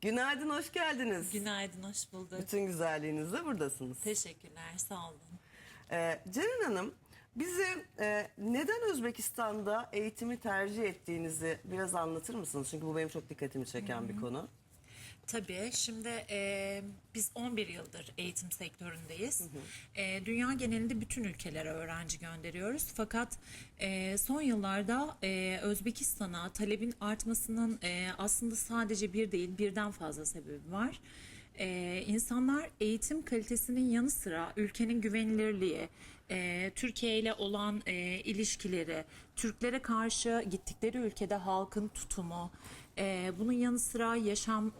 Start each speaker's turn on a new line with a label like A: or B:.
A: Günaydın, hoş geldiniz.
B: Günaydın, hoş bulduk.
A: Bütün güzelliğinizle buradasınız.
B: Teşekkürler, sağ olun.
A: Ee, Ceren Hanım, bize e, neden Özbekistan'da eğitimi tercih ettiğinizi biraz anlatır mısınız? Çünkü bu benim çok dikkatimi çeken bir konu.
B: Tabii, şimdi e, biz 11 yıldır eğitim sektöründeyiz. E, dünya genelinde bütün ülkelere öğrenci gönderiyoruz. Fakat e, son yıllarda e, Özbekistan'a talebin artmasının e, aslında sadece bir değil, birden fazla sebebi var. Ee, insanlar eğitim kalitesinin yanı sıra ülkenin güvenilirliği, e, Türkiye ile olan e, ilişkileri, Türklere karşı gittikleri ülkede halkın tutumu, e, bunun yanı sıra yaşam